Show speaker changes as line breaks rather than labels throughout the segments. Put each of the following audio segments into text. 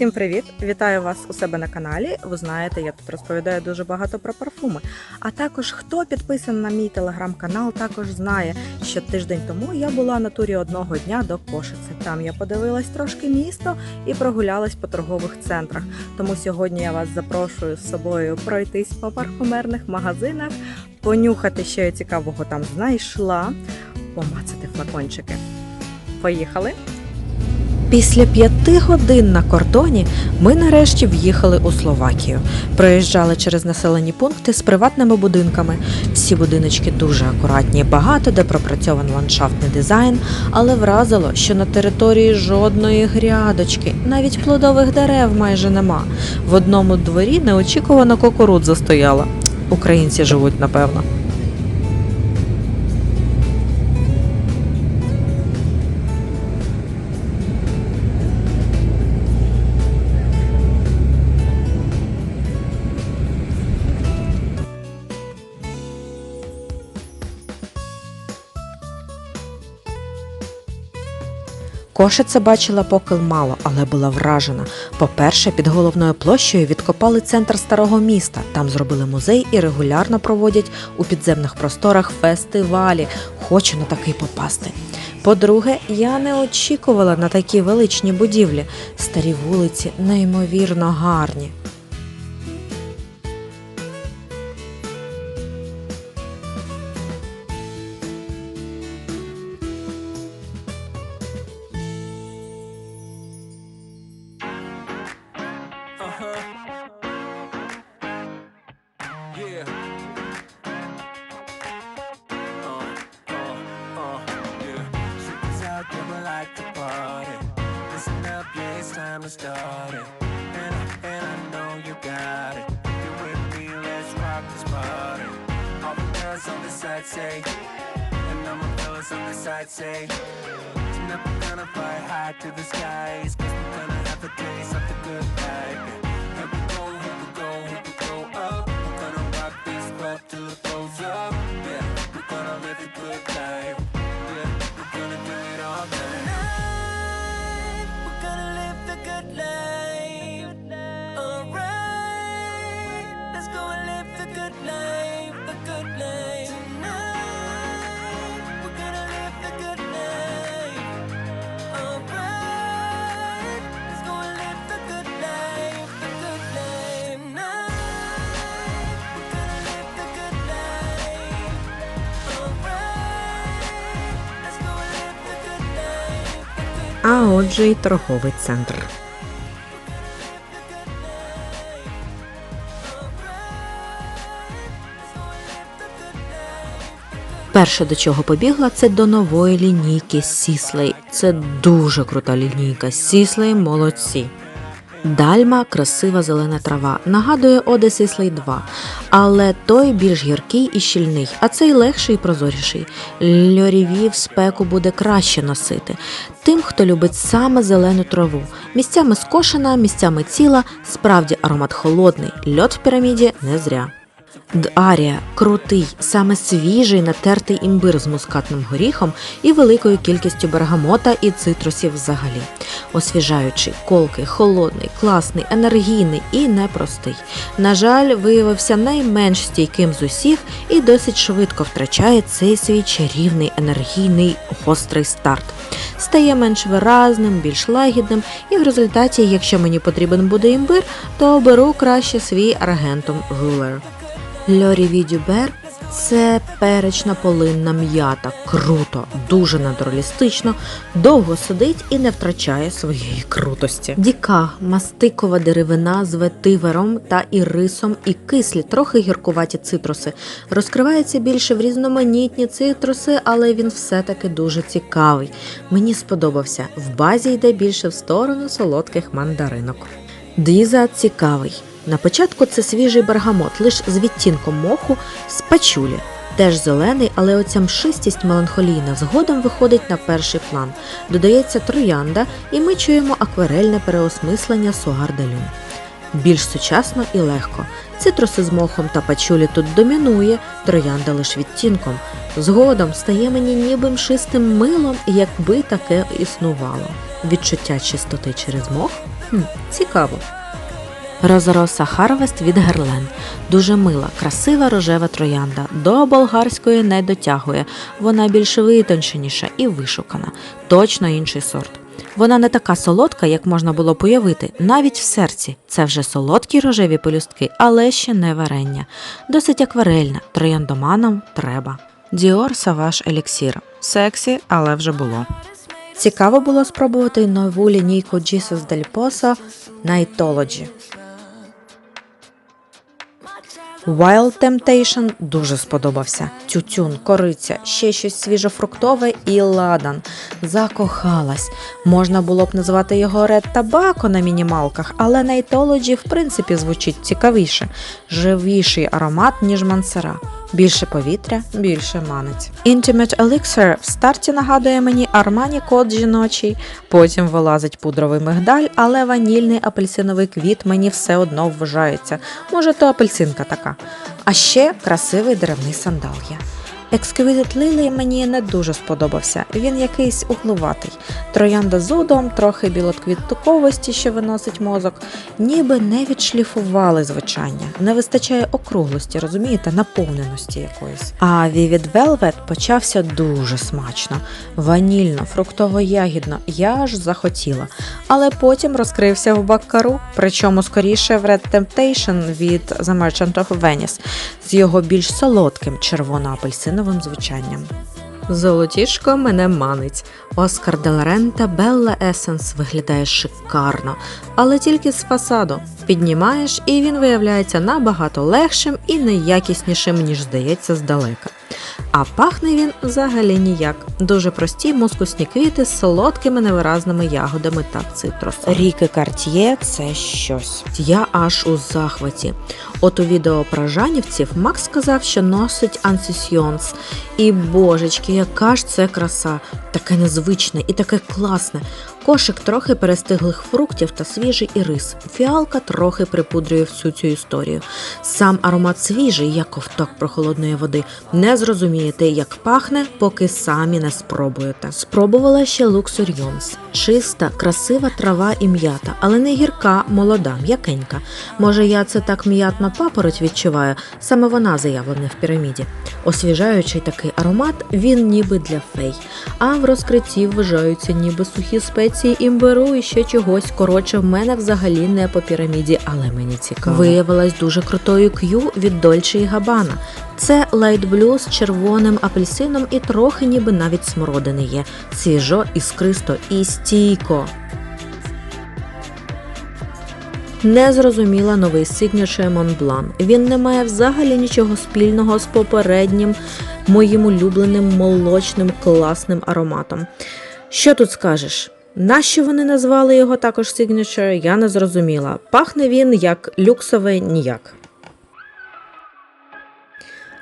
Всім привіт! Вітаю вас у себе на каналі. Ви знаєте, я тут розповідаю дуже багато про парфуми. А також хто підписаний на мій телеграм-канал, також знає, що тиждень тому я була на турі одного дня до Кошиці. Там я подивилась трошки місто і прогулялась по торгових центрах. Тому сьогодні я вас запрошую з собою пройтись по парфумерних магазинах, понюхати, що я цікавого там знайшла, помацати флакончики. Поїхали! Після п'яти годин на кордоні ми нарешті в'їхали у Словакію. Проїжджали через населені пункти з приватними будинками. Всі будиночки дуже акуратні, багато де пропрацьований ландшафтний дизайн, але вразило, що на території жодної грядочки, навіть плодових дерев майже нема. В одному дворі неочікувано кукурудза стояла. Українці живуть, напевно. Кошиця бачила покил мало, але була вражена. По-перше, під головною площею відкопали центр старого міста. Там зробили музей і регулярно проводять у підземних просторах фестивалі. Хочу на такий попасти. По-друге, я не очікувала на такі величні будівлі. Старі вулиці неймовірно гарні.
Uh-huh. Yeah. Uh, uh, uh, yeah. Chicks out there we like to party. Listen up, yeah, it's time to start it. And, I, and I know you got it. You're with me, let's rock this party. All the girls on the side say, and all my fellas on the side say, we're gonna fly high to the skies. Cause we're gonna have a taste of the good life. Goes up. Yeah, we're gonna live a good life.
А отже, й торговий центр. Перше, до чого побігла, це до нової лінійки Сіслей. Це дуже крута лінійка. Сіслей молодці. Дальма красива зелена трава. Нагадує Одесі Слей 2, але той більш гіркий і щільний, а цей легший і прозоріший. Льорівів спеку буде краще носити. Тим, хто любить саме зелену траву. Місцями скошена, місцями ціла, справді аромат холодний. Льот в піраміді не зря. Дарія крутий, саме свіжий натертий імбир з мускатним горіхом і великою кількістю бергамота і цитрусів взагалі. Освіжаючий, колкий, холодний, класний, енергійний і непростий. На жаль, виявився найменш стійким з усіх і досить швидко втрачає цей свій чарівний, енергійний, гострий старт. Стає менш виразним, більш лагідним, і в результаті, якщо мені потрібен буде імбир, то оберу краще свій аргентум гулер. Льорі Дюбер це перечна полинна м'ята. Круто, дуже натуралістично, довго сидить і не втрачає своєї крутості. Діка, мастикова деревина з ветивером та ірисом і кислі, трохи гіркуваті цитруси. Розкривається більше в різноманітні цитруси, але він все-таки дуже цікавий. Мені сподобався. В базі йде більше в сторону солодких мандаринок. Діза цікавий. На початку це свіжий бергамот, лише з відтінком моху з пачулі. Теж зелений, але оця мшистість меланхолійна згодом виходить на перший план. Додається троянда, і ми чуємо акварельне переосмислення сугардалю. більш сучасно і легко. Цитруси з мохом та пачулі тут домінує, троянда лиш відтінком. Згодом стає мені ніби мшистим милом, якби таке існувало. Відчуття чистоти через мох? Хм, цікаво. Розороса Харвест від Герлен. Дуже мила, красива рожева троянда. До болгарської не дотягує. Вона більш витонченіша і вишукана. Точно інший сорт. Вона не така солодка, як можна було уявити, навіть в серці. Це вже солодкі рожеві пелюстки, але ще не варення. Досить акварельна, трояндоманам треба. Діор Саваш Еліксір. Сексі, але вже було. Цікаво було спробувати нову лінійку Jesus Del Pozo Nightology. Wild Temptation дуже сподобався. Тютюн, кориця, ще щось свіжофруктове і ладан. Закохалась. Можна було б назвати його Red Tobacco на мінімалках, але Найтолоджі в принципі звучить цікавіше. Живіший аромат, ніж мансера. Більше повітря, більше манець. Intimate Elixir в старті нагадує мені Armani код жіночий, потім вилазить пудровий мигдаль, але ванільний апельсиновий квіт мені все одно вважається. Може, то апельсинка така. А ще красивий деревний сандал є. Exquisite Lily мені не дуже сподобався. Він якийсь углуватий. Троянда з трохи білотквіттуковості, що виносить мозок, ніби не відшліфували звучання. Не вистачає округлості, розумієте, наповненості якоїсь. А Vivid Velvet почався дуже смачно, ванільно, фруктово-ягідно. Я аж захотіла. Але потім розкрився в баккару, причому скоріше в Red Temptation від The Merchant of Venice з його більш солодким червоно-апельсиновим звучанням. Золотішко мене манить. Оскар Деларента Белла Есенс виглядає шикарно, але тільки з фасаду. Піднімаєш, і він виявляється набагато легшим і неякіснішим, ніж здається здалека. А пахне він взагалі ніяк. Дуже прості мускусні квіти з солодкими невиразними ягодами та цитрусом. Ріки Карт'є це щось. Я аж у захваті. От у відео про жанівців Макс сказав, що носить ансісьйонс. І божечки, яка ж це краса! Таке незвичне і таке класне. Кошик трохи перестиглих фруктів та свіжий ірис. Фіалка трохи припудрює всю цю історію. Сам аромат свіжий, як ковток прохолодної води. Не зрозумієте, як пахне, поки самі не спробуєте. Спробувала ще Luxurions. Чиста, красива трава і м'ята, але не гірка, молода, м'якенька. Може, я це так м'ятна папороть відчуваю, саме вона заявлена в піраміді. Освіжаючий такий аромат, він ніби для фей. А в розкритті вважаються ніби сухі спеції імбиру і ще чогось. Коротше, в мене взагалі не по піраміді, але мені цікаво. Виявилась дуже крутою к'ю від Dolce і Gabbana. Це лайт блю з червоним апельсином і трохи ніби навіть смородини є. Свіжо, іскристо і стійко. Не зрозуміла новий Signature Montblanc. Він не має взагалі нічого спільного з попереднім моїм улюбленим молочним класним ароматом. Що тут скажеш? Нащо вони назвали його також Signature, я не зрозуміла. Пахне він як люксове ніяк.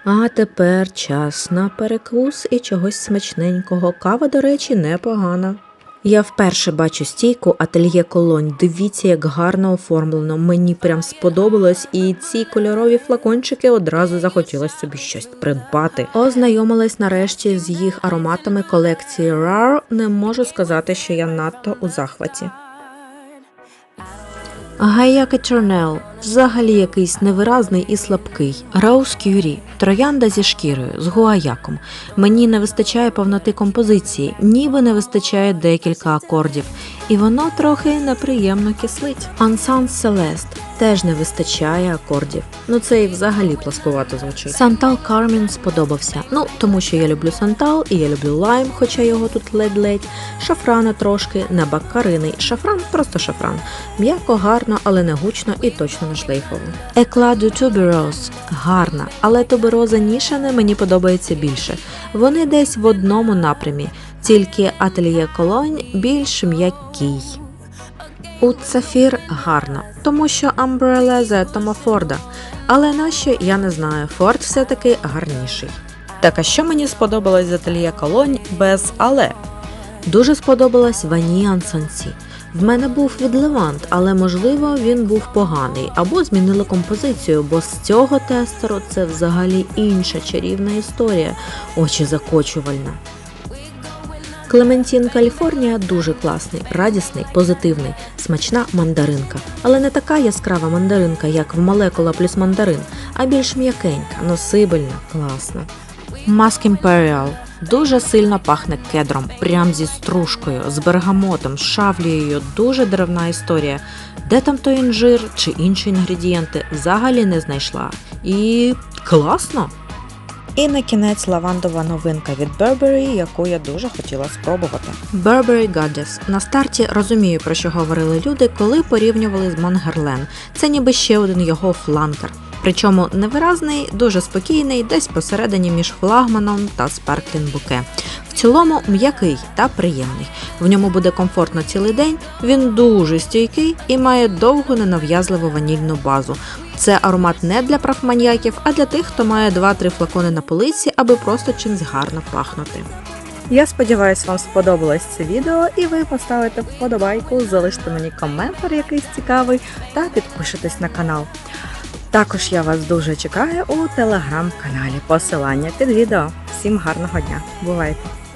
А тепер час на перекус і чогось смачненького. Кава, до речі, непогана. Я вперше бачу стійку ательє колонь. Дивіться, як гарно оформлено. Мені прям сподобалось, і ці кольорові флакончики одразу захотілося собі щось придбати. Ознайомилась нарешті з їх ароматами колекції RAR. Не можу сказати, що я надто у захваті. Гаяка Чорнел взагалі якийсь невиразний і слабкий. Раус Кюрі, троянда зі шкірою, з гуаяком. Мені не вистачає повноти композиції, ніби не вистачає декілька акордів, і воно трохи неприємно кислить. Ансан Селест теж не вистачає акордів. Ну це і взагалі пласкувато звучить. Сантал Кармін сподобався. Ну тому що я люблю Сантал і я люблю лайм, хоча його тут ледь-ледь. Шафрана трошки, не баккариний. Шафран просто шафран. М'яко, гарно, але не гучно і точно не шлейфово. Екладу тубероз гарна, але тубероза нішане мені подобається більше. Вони десь в одному напрямі, тільки ательє колонь більш м'який. У Цафір гарно, тому що Umbrella з Тома Форда. Але нащо я не знаю, Форд все-таки гарніший. Так а що мені сподобалось з ательє колонь без але? Дуже сподобалась Ваніан Сансі. В мене був від Левант, але можливо він був поганий або змінили композицію, бо з цього тестеру це взагалі інша чарівна історія, очі закочувальна. Клементін Каліфорнія дуже класний, радісний, позитивний, смачна мандаринка. Але не така яскрава мандаринка, як в молекула плюс мандарин, а більш м'якенька, носибельна, класна. Маск Imperial дуже сильно пахне кедром, прям зі стружкою, з бергамотом, з шавлією, дуже деревна історія. Де там той інжир чи інші інгредієнти, взагалі не знайшла. І класно! І на кінець лавандова новинка від Burberry, яку я дуже хотіла спробувати. Burberry Goddess. На старті розумію, про що говорили люди, коли порівнювали з Монгерлен. Це ніби ще один його фланкер. Причому невиразний, дуже спокійний, десь посередині між флагманом та Bouquet. В цілому м'який та приємний. В ньому буде комфортно цілий день. Він дуже стійкий і має довгу ненав'язливу ванільну базу. Це аромат не для правманьяків, а для тих, хто має 2-3 флакони на полиці, аби просто чимсь гарно пахнути. Я сподіваюся, вам сподобалось це відео, і ви поставите вподобайку, залишите мені коментар якийсь цікавий та підпишитесь на канал. Також я вас дуже чекаю у телеграм-каналі. Посилання під відео. Всім гарного дня. Бувайте!